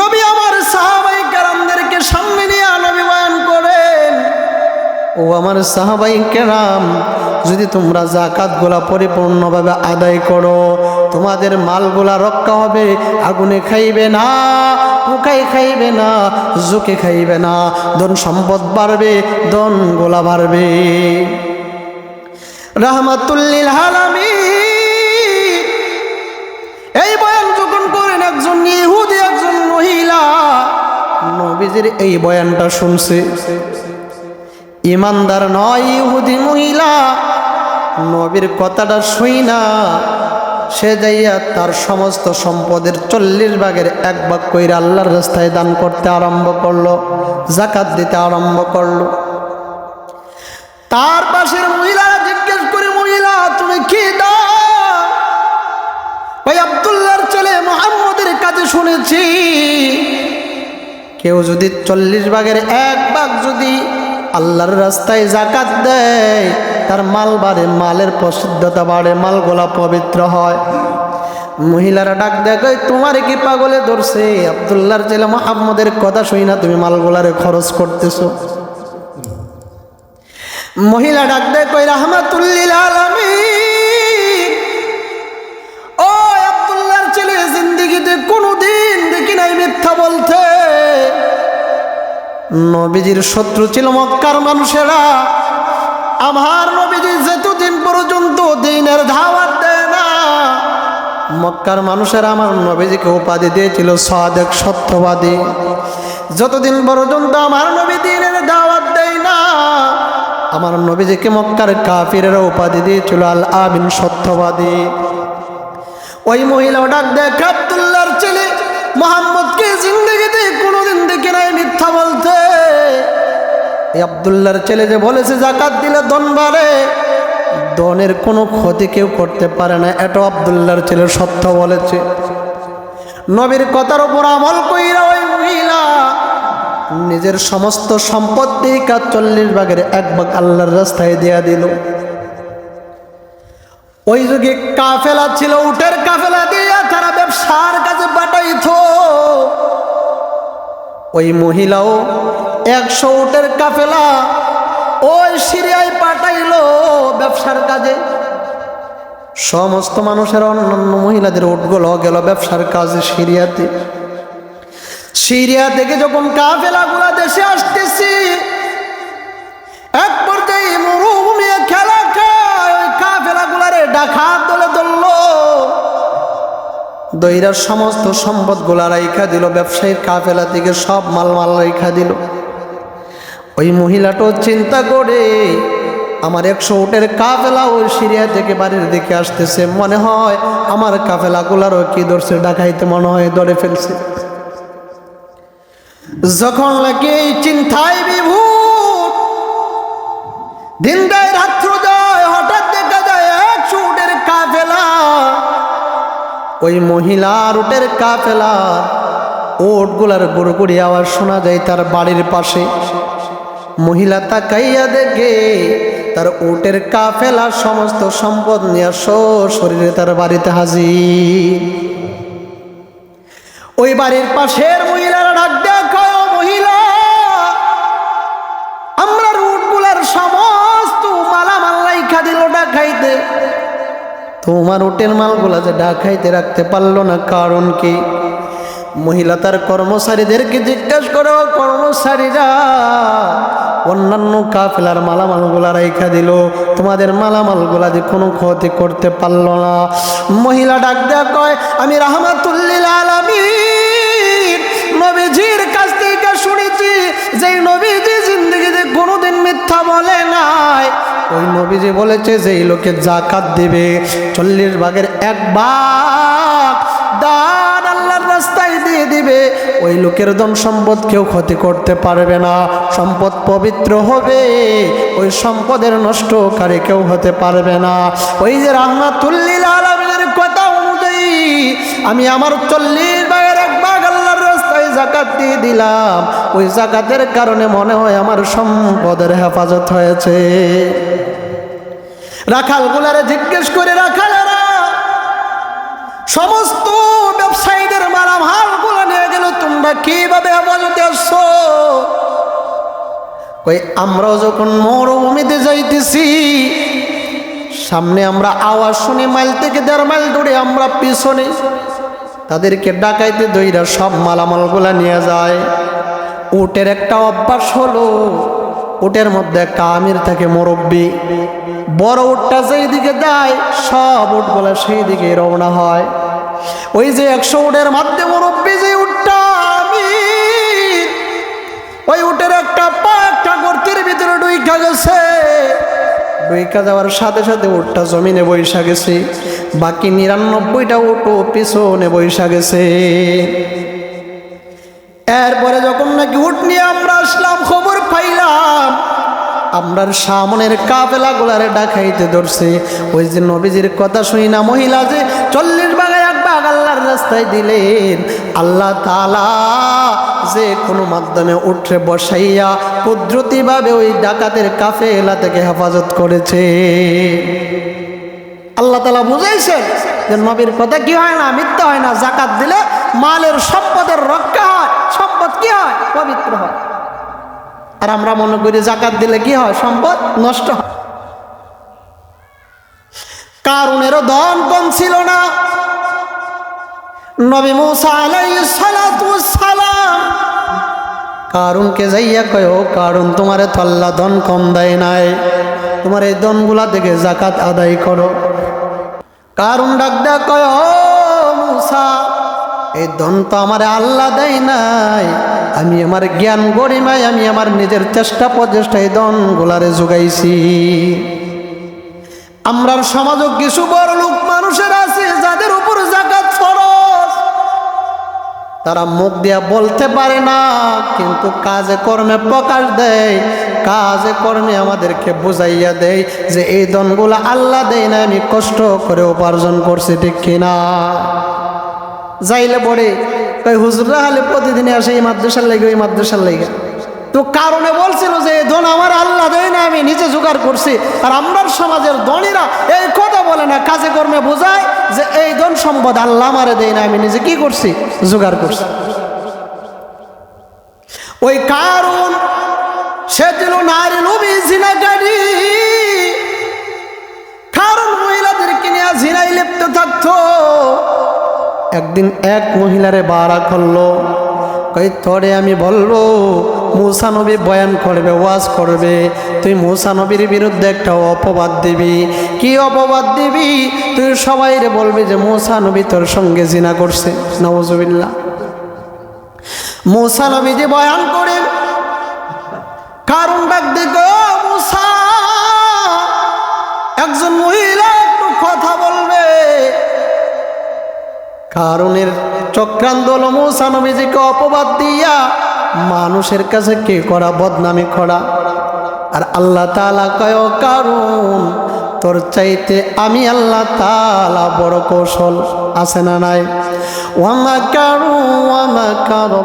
নবী আমার সাহাবাই কেরামদেরকে সামনে নিয়ে করেন, ও আমার সাহাবাই কেরাম, যদি তোমরা জাকাতগুলা পরিপূর্ণভাবে আদায় করো, তোমাদের মালগুলা রক্ষা হবে, আগুনে খাইবে না পোকাই খাইবে না, জুকে খাইবে না, ধন সম্পদ বাড়বে ধন গোলা বাড়বে। রাহমাতুল্লিল আলামী একজন ইহুদি, একজন মহিলা। নবীজির এই বয়ানটা শুনছে। ইমানদার নয় ইহুদি মহিলা। নবীর কথাটা শুই না। সে যাইয়া তার সমস্ত সম্পদের চল্লিশ ভাগের এক ভাগ কইরা আল্লাহর রাস্তায় দান করতে আরম্ভ করল জাকাত দিতে আরম্ভ করল। তার পাশের মহিলা জিজ্ঞেস করে, মহিলা, তুমি কি দাও? শুনেছি, কেউ যদি চল্লিশ ভাগের এক ভাগ যদি আল্লাহর রাস্তায় জাকাত দেয়, তার মাল বাড়ে, মালের প্রসিদ্ধতা বাড়ে, মালগুলা পবিত্র হয়। মহিলারা ডাক দেখে তোমার কি পাগলে ধরছে? আবদুল্লাহর ছেলে মোহাম্মদের কথা শুই না, তুমি মালগুলারে খরচ করতেছো। মহিলা ডাক কই, রাহমাতুল্লিল আলামিন। জিন্দিগিতে কোনোদিন দেখি নাই মিথ্যা বলতে। নবীজির শত্রু ছিল মক্কার মানুষেরা। আমার নবীজি যতদিন পর্যন্ত দিনের ধাওয়াত দেয় না, মক্কার মানুষেরা আমার নবীজিকে উপাধি দিয়েছিল সাদেক সত্যবাদী। যতদিন পর্যন্ত আমার নবী দিনের দাওয়াত দেয় না, আমার নবীজিকে মক্কার কাফিরেরা উপাধি দিয়েছিল আল আমিন সত্যবাদী। ওই মহিলা ডাক দেখ আবদুল্লাহর ছেলে, মোহাম্মদকে জিন্দগিতে কোনোদিন দেখে নাই মিথ্যা বলতে। এই আবদুল্লাহর ছেলে যে বলেছে, জাকাত দিলে দন বাড়ে। দনের কোনো ক্ষতি কেউ করতে পারে না এটা আবদুল্লাহর ছেলে সত্য বলেছে। নবীর কথার উপর আমল কইরা ওই মহিলা নিজের সমস্ত সম্পত্তি কাজ চল্লিশ ভাগের এক ভাগ আল্লাহর রাস্তায় দেয়া দিল। ওই যুগে কাফেলা ছিল, উটের কাফেলা দিয়া তারা ব্যবসার কাজে পাঠাইত। ওই মহিলাও একশো উটের কাফেলা ওই সিরিয়ায় পাঠাইলো ব্যবসার কাজে। সমস্ত মানুষের অন্যান্য মহিলাদের উটগুলো গেল ব্যবসার কাজে সিরিয়াতে। সিরিয়া থেকে যখন কাফেলাগুলা দেশে আসতেছি, এক ডাকাত দলে ধরলো। দইরার সমস্ত সম্পদগুলা রাইখা দিল, ব্যবসায়ীর কাফেলা থেকে সব মাল মাল রাইখা দিল। ওই মহিলাটাও চিন্তা করে, আমার একশো উটের কাফেলা ওই সিরিয়া থেকে বাড়ির দিকে আসতেছে। মনে হয় আমার কাফেলাগুলারও কি ধরছে? ডাকাইতে মনে হয় ধরে ফেলছে। যখন লাগে চিন্তায় বিভূত দিন দেয় ওই মহিলার উটের কাফেলা, ওটগুলার গুড়গুড়ি আওয়াজ শোনা যায় তার বাড়ির পাশে। মহিলা তাকাইয়া দেখে তার উটের কাফেলা সমস্ত সম্পদ নিয়ে শরীরে তার বাড়িতে হাজির। ওই বাড়ির পাশের মহিলারা ডাক দেখো মহিলা, আমরা রুটগুলার সমস্ত মালামাল লাইখা দিল তোমার উটের মালগুলা যে ডাকাইতে রাখতে পারল না, কারণ কি? মহিলা তার কর্মচারীদেরকে জিজ্ঞাসা করো কর্মচারীরা, অন্যান্য কাফেলার মালামালগুলা রাইখা দিল। তোমাদের মালামালগুলা যে কোনো ক্ষতি করতে পারল না। মহিলা ডাক দেয়া কয়, আমি রাহমাতুল্লিল আলামিন, নবীজির কাছ থেকে শুনেছি যে নবীজি জিন্দগিতে কোনোদিন মিথ্যা বলে নাই ওই নবীজি বলেছে যে এই লোকে জাকাত দেবে, চল্লিশ ভাগের এক ভাগ দান আল্লাহর রাস্তায় দিয়ে দিবে, ওই লোকের ধন সম্পদ কেউ ক্ষতি করতে পারবে না। সম্পদ পবিত্র হবে, ওই সম্পদের নষ্টকারী কেউ হতে পারবে না। ওই যে রাহমাতুল্লিল আলমের কথা অনুযায়ী, আমি আমার চল্লিশ ভাগ জাকাত দিয়ে দিলাম। ওই জাকাতের কারণে মনে হয় আমার সম্পদের হেফাজত হয়েছে। রাখালগুলারে জিজ্ঞেস করে, রাখালেরা, সমস্ত ব্যবসায়ীদের মালামালগুলো নিয়ে গেল তোমরা কীভাবে হেফাজতে আসছো? ওই আমরাও যখন মরুভূমিতে যাইতেছি, সামনে আমরা আওয়াজ শুনি মাইল থেকে দেড় মাইল দূরে, আমরা পিছনে তাদেরকে ডাকাইতে দইরা সব মালামালগুলা নিয়ে যায়। উটের একটা অভ্যাস হলো, উটের মধ্যে একটা আমির থাকে মুরব্বী। বড় উটটা যেই দিকে দেয়, সব উটগুলা সেই দিকে রওনা হয়। ওই যে একশো উটের মধ্যে মুরব্বী যে উটটা আমির, ওই উটের একটা পা একটা গর্তের ভিতরে ডুইকা গেছে। ডুইকা যাওয়ার সাথে সাথে উটটা জমিনে বৈশা গেছে। বাকি নিরানব্বইটা উটো পিছনে বৈশা গেছে। এরপরে যখন নাকি উট নিয়ে আমরা আসলাম, খবর পাইলাম, আমরার সামনের কাফেলা গুলারে ডাকাইতে ধরছে। ওই যে নবীজির কথা শুনি না মহিলা যে, চল্লিশ বাগায় এক বাগ আল্লাহর রাস্তায় দিলেন। আল্লাহ তালা যে কোনো মাধ্যমে উঠে বসাইয়া কুদরতিভাবে ওই ডাকাতের কাফেলা থেকে হেফাজত করেছে। আল্লাহ তালা বুঝাইছেন যে নবীর কথা কি হয় না, মিথ্যা হয় না জাকাত দিলে মালের সম্পদের রক্ষা হয়। সম্পদ কি হয়? পবিত্র হয়। আর আমরা মনে করি জাকাত দিলে কি হয়? সম্পদ নষ্ট হয়। কারণেরও ধন কম ছিল না। নবী মুসা আলাইহিস সালাতু ওয়াস সালাম কারণকে যাইয়া কয়, ও কারণ তোমারে আল্লাহ ধন কম দেয় নাই। তোমার এই ধনগুলা থেকে জাকাত আদায় করো। কারণ ডাক ডাক এই ধন তো আমার আল্লাহ দেয় নাই। আমি আমার জ্ঞান গরিমায় আমি আমার নিজের চেষ্টা প্রচেষ্টায় ধনগুলারে যোগাইছি আমরার সমাজও কিছু বড় লোক মানুষের আছে। তারা মুখ দিয়া বলতে পারে না, কিন্তু কাজে কর্মে প্রকাশ দেয়। কাজে কর্মে আমাদেরকে বুঝাইয়া দেয় যে এই ধনগুলো আল্লাহ দেয় না, আমি কষ্ট করে উপার্জন করছি, ঠিক কিনা? যাইলে পরে তাই হুজুরা হলে প্রতিদিনে আসে এই মাদ্রাসার লেগে, ওই মাদ্রাসার লেগে। তো কারণে বলছিল যে, এই ধন আমার আল্লাহ দেয় না, আমি নিজে জোগাড় করছি। আর আমরার সমাজের ধনীরা এই কথা বলে না, কাজে কর্মে বোঝায় যে এই ধন সম্পদ আল্লাহ মারে দেয় না, আমি নিজে কি করছি? জোগাড় করছি। ওই কারণ সে ছিল নারী নবী জিনাকারী। কারণ মহিলাদেরকে নিয়ে জিনাই লিপ্ত থাকতো। একদিন এক মহিলারে বাড়া করল, কই তোরে আমি বলব মূসা নবী বয়ান করবে, ওয়াজ করবে। তুই মূসা নবীর বিরুদ্ধে একটা অপবাদ দিবি। কি অপবাদ দিবি? তুই সবাইরে বলবি যে মূসা নবী তোর সঙ্গে জিনা করছে। নওয়াজুবিল্লাহ মূসা নবী যে বয়ান করেন, কারণ মূসা, একজন মহিলা একটু কথা বলবে। কারণের চক্রান্ত হলো অপবাদ দিয়া মানুষের কাছে কে করা বদনামি করা? আর আল্লাহ তালা কয় কারণ তোর চাইতে আমি আল্লাহ তালা বড় কৌশল আছে না নাই? ওয়ামা কারু ওয়ামা কারু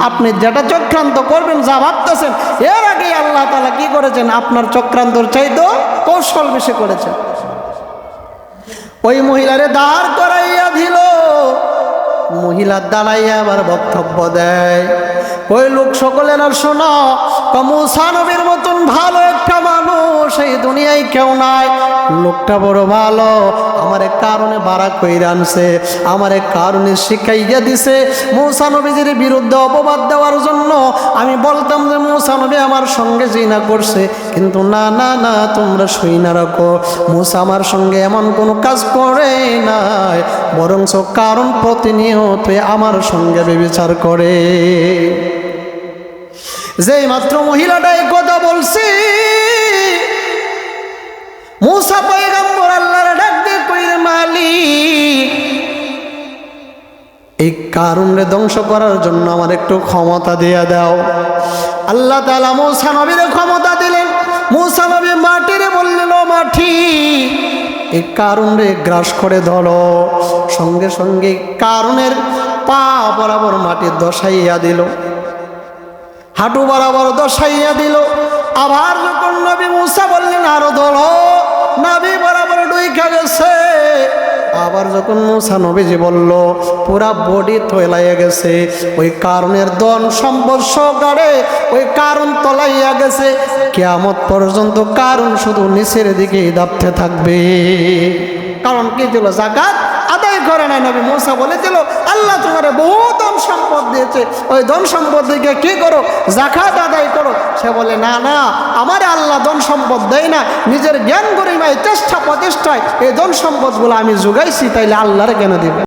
আপনি যেটা চক্রান্ত করবেন, যা ভাবতেছেন, এর আগে আল্লাহ তালা কি করেছেন? আপনার চক্রান্তর চাইতো কৌশল বেশি করেছেন। ওই মহিলারে দাঁড় করাইয়া দিল। মহিলা দাঁড়াইয়া আবার বক্তব্য দেয়। ওই লোক সকলের আর শোনা কমুসানবীর মতন ভালো একটা মানুষ। এই দুনিয়ায় কেউ নাই। লোকটা বড় ভালো, আমারে কারণে বাড়া কইরা আনছে, আমারে কারণে শিখাইয়া দিছে। মৌসানবীজির বিরুদ্ধে অপবাদ দেওয়ার জন্য আমি বলতাম যে মৌসানবী আমার সঙ্গে জিনা করছে। কিন্তু না না না, তোমরা শুই না রাখো। মুসা আমার সঙ্গে এমন কোনো কাজ করে নাই, বরঞ্চ কারণ প্রতিনিয়ত আমার সঙ্গে বেবিচার করে। যেই মাত্র মহিলাটা এই কথা বলছি মুসা পয়গম্বর আল্লাহর ডাক দিয়ে কইরে মালিক, এই কারণে ধ্বংস করার জন্য আমার একটু ক্ষমতা দিয়ে দাও। আল্লাহ তালা মৌসা নবীর ক্ষমতা দিলেন। মৌসা নবী মাটিরে বললেন, ও মাটি, এই কারণে গ্রাস করে ধরো। সঙ্গে সঙ্গে কারণের পা বরাবর মাটির দশাইয়া দিল। হাঁটু বরাবর দশাইয়া দিল। আবার যখন নবী মুসা নাভি বরাবর ডুইখা গেছে। আবার যখন মুসা নবীজি বলল, পুরা বডি তলাইয়া গেছে, ওই কারণের দন সম্পর্ষ গাড়ে, ওই কারণ তলাইয়া গেছে, কেয়ামত পর্যন্ত কারণ শুধু নিচের দিকেই দাপতে থাকবে। কারণ কি ছিল জাকাত? করে নাই নবী মোসা বলেছিল, আল্লাহ তোমার বহু দম সম্পদ দিয়েছে। ওই ধন সম্পদ দিকে কি করো? জাকাত আদায় করো। সে বলে, না না, আমার আল্লাহ ধন সম্পদ দেয় না। নিজের জ্ঞান গরিমায় চেষ্টা প্রচেষ্টায় এই ধন সম্পদগুলো আমি যোগাইছি, তাইলে আল্লাহরে কেন দেবে?